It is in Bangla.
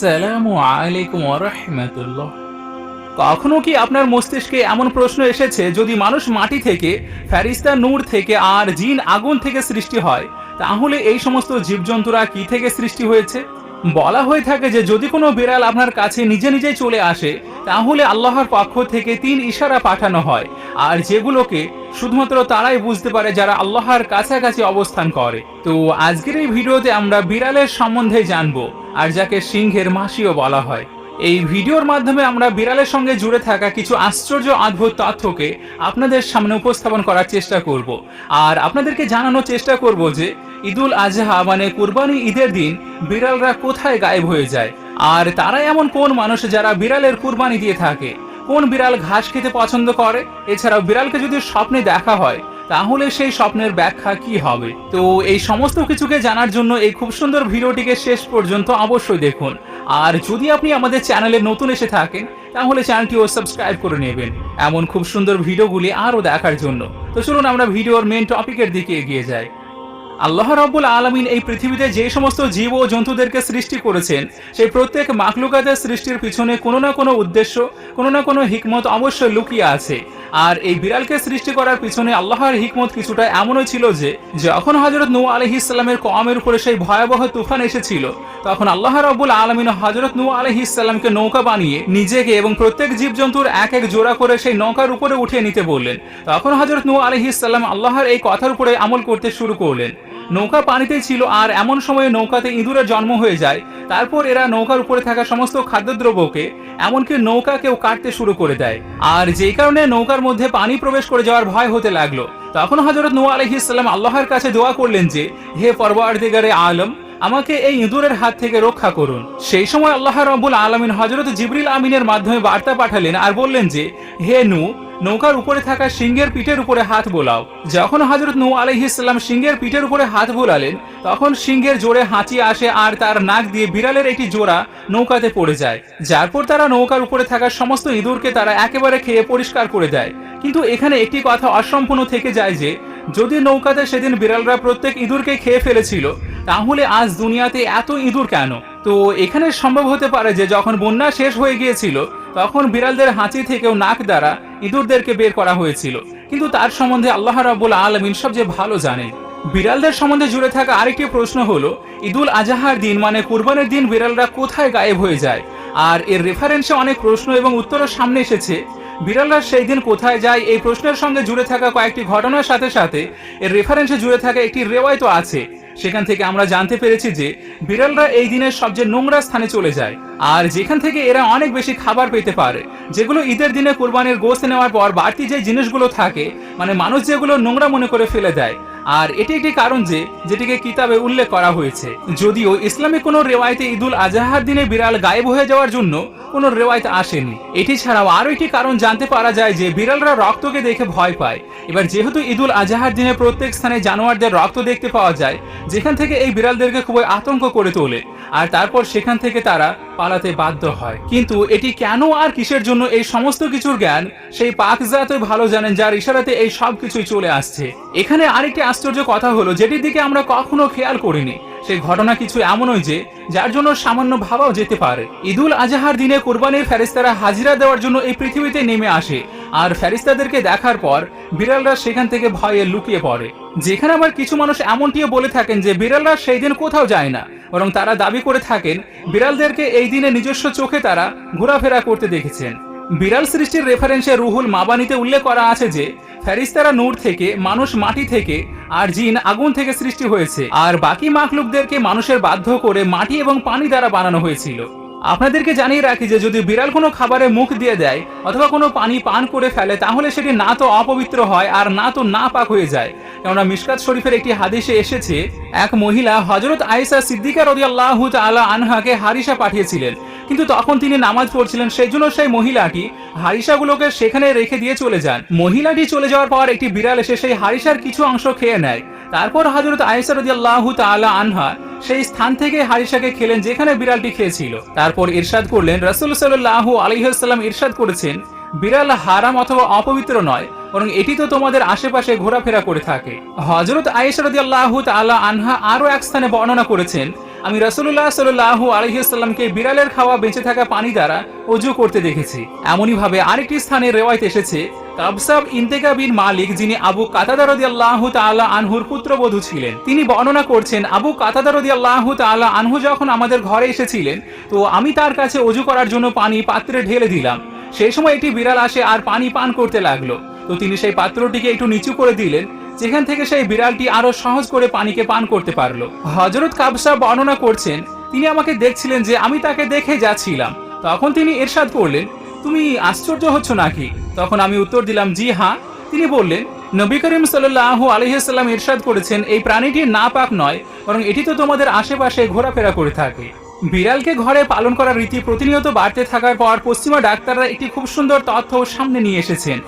আসসালামু আলাইকুম রহমতুল্লাহ কখনো কি আপনার মস্তিষ্কে এমন প্রশ্ন এসেছে, যদি মানুষ মাটি থেকে ফ্যারিস্তা নূর থেকে আর জিন আগুন থেকে সৃষ্টি হয়, তাহলে এই সমস্ত জীবজন্তুরা কি থেকে সৃষ্টি হয়েছে? বলা হয়ে থাকে যে যদি কোনো বিড়াল আপনার কাছে নিজে নিজেই চলে আসে, তাহলে আল্লাহর পক্ষ থেকে তিন ইশারা পাঠানো হয়, আর যেগুলোকে শুধুমাত্র তারাই বুঝতে পারে যারা আল্লাহর কাছাকাছি অবস্থান করে। তো আজকের এই ভিডিওতে আমরা বিড়ালের সম্বন্ধে জানব। আর যাকে সিংহের মাসিও বলা হয়। এই ভিডিওর মাধ্যমে আমরা বিড়ালের সঙ্গে জুড়ে থাকা কিছু আশ্চর্য অদ্ভুত তথ্যকে আপনাদের সামনে উপস্থাপন করার চেষ্টা করব। আর আপনাদেরকে জানানোর চেষ্টা করব যে, ঈদুল আজহা মানে কুরবানি ঈদের দিন বিড়ালরা কোথায় গায়েব হয়ে যায়, আর তারা এমন কোন মানুষ যারা বিড়ালের কুরবানি দিয়ে থাকে? কোন বিড়াল ঘাস খেতে পছন্দ করে? এছাড়াও বিড়ালকে যদি স্বপ্নে দেখা হয় তাহলে সেই স্বপ্নের ব্যাখ্যা কি হবে? তো এই সমস্ত কিছুকে জানার জন্য এই খুব সুন্দর ভিডিওটিকে শেষ পর্যন্ত অবশ্যই দেখুন। আর যদি আপনি আমাদের চ্যানেলে নতুন এসে থাকেন, তাহলে চ্যানেলটিও সাবস্ক্রাইব করে নেবেন এমন খুব সুন্দর ভিডিওগুলি আরও দেখার জন্য। তো চলুন আমরা ভিডিওর মেন টপিকের দিকে এগিয়ে যাই। আল্লাহ রব্বুল আলমিন এই পৃথিবীতে যে সমস্ত জীব ও জন্তুদেরকে সৃষ্টি করেছেন, সেই প্রত্যেক মাকলুকাতের সৃষ্টির পিছনে কোনো না কোনো উদ্দেশ্য, কোনো না কোনো হিকমত অবশ্যই লুকিয়ে আছে। আর এই বিড়ালকে সৃষ্টি করার পিছনে আল্লাহর হিকমত কিছুটা এমনই ছিল যে, যখন হজরত নৌ আলহি ইসলামের কমের উপরে সেই ভয়াবহ তুফান এসেছিল, তখন আল্লাহ রব্বুল আলমিন হজরত নৌ আলহি ইসলামকে নৌকা বানিয়ে নিজেকে এবং প্রত্যেক জীবজন্তুর এক এক জোড়া করে সেই নৌকার উপরে উঠিয়ে নিতে বললেন। তখন হজরত নৌ আলহি ইসলাম আল্লাহর এই কথার উপরে আমল করতে শুরু করলেন। নৌকা পানিতেই ছিল আর এমন সময়ে নৌকাতে ইঁদুরের জন্ম হয়ে যায়। তারপর এরা নৌকার উপরে থাকা সমস্ত খাদ্যদ্রব্যকে, এমনকি নৌকাকেও কাটতে শুরু করে দেয়। আর যেই কারণে নৌকার মধ্যে পানি প্রবেশ করে যাওয়ার ভয় হতে লাগল। তখন হজরত নু আলহিসাল্লাম আল্লাহর কাছে দোয়া করলেন যে, হে পরবারদিগারে আলম, আমাকে এই ইঁদুরের হাত থেকে রক্ষা করুন। সেই সময় আল্লাহ রব্বুল আলমিন হজরত জিবরিল আমিনের মাধ্যমে বার্তা পাঠালেন আর বললেন যে, হে নু নৌকার উপরে থাকা সিংহের পিঠের উপরে হাত বোলাও। যখন হজরত নৌ আলহিসাল্লাম সিংহের পিঠের উপরে হাত বোলালেন, তখন সিংহের জোরে হাঁচি আসে আর তার নাক দিয়ে বিড়ালের একটি জোড়া নৌকাতে পড়ে যায়। যার পর তারা নৌকার উপরে থাকা সমস্ত ইঁদুরকে তারা একেবারে খেয়ে পরিষ্কার করে দেয়। কিন্তু এখানে একটি কথা অসম্পূর্ণ থেকে যায় যে, যদি নৌকাতে সেদিন বিড়ালরা প্রত্যেক ইঁদুরকে খেয়ে ফেলেছিল, তাহলে আজ দুনিয়াতে এত ইঁদুর কেন? তো এখানে সম্ভব হতে পারে যে, যখন বন্যা শেষ হয়ে গিয়েছিল তখন বিড়ালদের হাঁচি থেকেও নাক দ্বারা ইঁদুরদেরকে বের করা হয়েছিল। কিন্তু তার সম্বন্ধে আল্লাহ রাবুল আলমিন সবচেয়ে ভালো জানে। বিড়ালদের সম্বন্ধে জুড়ে থাকা আরেকটি প্রশ্ন হলো, ঈদুল আজাহার দিন মানে কুরবানের দিন বিড়ালরা কোথায় গায়েব হয়ে যায়? আর এর রেফারেন্সে অনেক প্রশ্ন এবং উত্তরের সামনে এসেছে। বিড়ালরা সেই দিন কোথায় যায় এই প্রশ্নের সঙ্গে জুড়ে থাকা কয়েকটি ঘটনার সাথে সাথে এর রেফারেন্সে জুড়ে থাকা একটি রেওয়ায়তো আছে। সেখান থেকে আমরা জানতে পেরেছি যে বিড়ালরা এই দিনের সবচেয়ে নোংরা স্থানে চলে যায়। আর যেখান থেকে এরা অনেক বেশি খাবার পেতে পারে, যেগুলো ঈদের দিনে কোরবানির গোস্ত নেওয়ার পর বাড়তি যে জিনিসগুলো থাকে মানে মানুষ যেগুলো নোংরা মনে করে ফেলে দেয় আর এটি একটি কারণ যে, যেটিকে কিতাবে উল্লেখ করা হয়েছে। যদিও ইসলামে কোনো রেওয়ায়তে ঈদুল আজহার দিনে বিড়াল গায়েব হয়ে যাওয়ার জন্য কোনো রেওয়ায়ত আসেনি। এটি ছাড়াও আরও একটি কারণ জানতে পারা যায় যে, বিড়ালরা রক্তকে দেখে ভয় পায়। এবার যেহেতু ঈদুল আজহার দিনে প্রত্যেক স্থানে জানোয়ারদের রক্ত দেখতে পাওয়া যায়, যেখান থেকে এই বিড়ালদেরকে খুবই আতঙ্ক করে তোলে। আর তারপর সেখান থেকে তারা পালাতে বাধ্য হয়। কিন্তু এটি কেন আর কিসের জন্য এই সমস্ত কিছুর জ্ঞান? সেই পাকজাত ভালো জানেন, যার ইশারাতে এই সব কিছুই চলে আসছে। এখানে আরেকটি আশ্চর্য কথা হলো, যেটির দিকে আমরা কখনো খেয়াল করিনি। সেই ঘটনা কিছু এমনই যে, যার জন্য সামান্য ভাবাও যেতে পারে। ঈদুল আজহার দিনে কোরবানির ফেরিস্তারা হাজিরা দেওয়ার জন্য এই পৃথিবীতে নেমে আসে। আর ফেরিস্তাদেরকে দেখার পর বিড়ালরা সেখান থেকে ভয়ে লুকিয়ে পড়ে। যেখানে আবার কিছু মানুষ এমনটিও বলে থাকেন যে বিড়ালরা সেই দিন কোথাও যায় না, বরং তারা দাবি করে থাকেন, বিড়ালদেরকে এই দিনে নিজস্ব চোখে তারা ঘোরাফেরা করতে দেখেছেন। বিড়াল সৃষ্টির রেফারেন্সে রুহুল মাবানিতে উল্লেখ করা আছে যে, ফেরিস্তারা নূর থেকে, মানুষ মাটি থেকে, আর জিন আগুন থেকে সৃষ্টি হয়েছে। আর বাকি মাখলুকদেরকে মানুষের বাধ্য করে মাটি এবং পানি দ্বারা বানানো হয়েছিল। আপনাদেরকে জানিয়ে রাখি যে যদি বিড়াল কোনো খাবারে মুখ দিয়ে দেয় অথবা কোনো পানি পান করে ফেলে, তাহলে সেটি না তো অপবিত্র হয় আর না তো না পাক হয়ে যায়। কেননা মিশকাত শরীফের একটি হাদিসে এসেছে, এক মহিলা হজরত আয়েসা সিদ্দিকা রদি আল্লাহ আলা আনহাকে হারিসা পাঠিয়েছিলেন। কিন্তু তখন তিনি নামাজ পড়ছিলেন সেই জন্য সেই মহিলাটি হারিসাগুলোকে সেখানে রেখে দিয়ে চলে যান। মহিলাটি চলে যাওয়ার পর একটি বিড়াল এসে সেই হারিসার কিছু অংশ খেয়ে নেয়। তারপর হজরত আয়েসা রদি আল্লাহ তালা আনহা সেই স্থান থেকে হারিসাকে খেলেন যেখানে বিড়ালটি খেয়েছিল। তারপর ইরশাদ করলেন, রসুল সাল্লাহ আলহিহাল্লাম ইরশাদ করেছেন, বিড়াল হারাম অথবা অপবিত্র নয়, বরং এটি তো তোমাদের আশেপাশে ঘোরাফেরা করে থাকে। হজরত আয়েশরদি আল্লাহ তালা আনহা আরও এক স্থানে বর্ণনা করেছেন, আমি রাসূলুল্লাহ সাল্লাল্লাহু আলাইহি সাল্লামকে বিড়ালের খাওয়া বেঁচে থাকা পানি দ্বারা অজু করতে দেখেছি। এমনই ভাবে আরেকটি স্থানে রেওয়ায়ত এসেছে কাবসাব ইন্তেকা মালিক যিনি আবু কাতাদা রাদিয়াল্লাহু তাআলা আনহুর পুত্রবধূ ছিলেন, তিনি বর্ণনা করছেন, আবু কাতাদা রাদিয়াল্লাহু তাআলা আনহু যখন আমাদের ঘরে এসেছিলেন, তো আমি তার কাছে অজু করার জন্য পানি পাত্রে ঢেলে দিলাম। সেই সময় একটি বিড়াল আসে আর পানি পান করতে লাগল। তো তিনি সেই পাত্রটিকে একটু নিচু করে দিলেন, যেখান থেকে সেই বিড়ালটি আরও সহজ করে পানিকে পান করতে পারল। হজরত কাবসা বর্ণনা করছেন, তিনি আমাকে দেখছিলেন যে আমি তাকে দেখে যাচ্ছিলাম। তখন তিনি এরশাদ করলেন তুমি আশ্চর্য হচ্ছ নাকি? তখন আমি উত্তর দিলাম, জি হ্যাঁ। তিনি বললেন, নবী করিম সাল্লাহ আলহিহাল্লাম ইরশাদ করেছেন, এই প্রাণীটি না পাক নয়, বরং এটি তো তোমাদের আশেপাশে ঘোরাফেরা করে থাকে। বিড়ালকে ঘরে পালন করার রীতি প্রতিনিয়ত বাড়তে থাকার পর পশ্চিমা ডাক্তাররা একটি খুব সুন্দর তথ্য সামনে নিয়ে এসেছেন।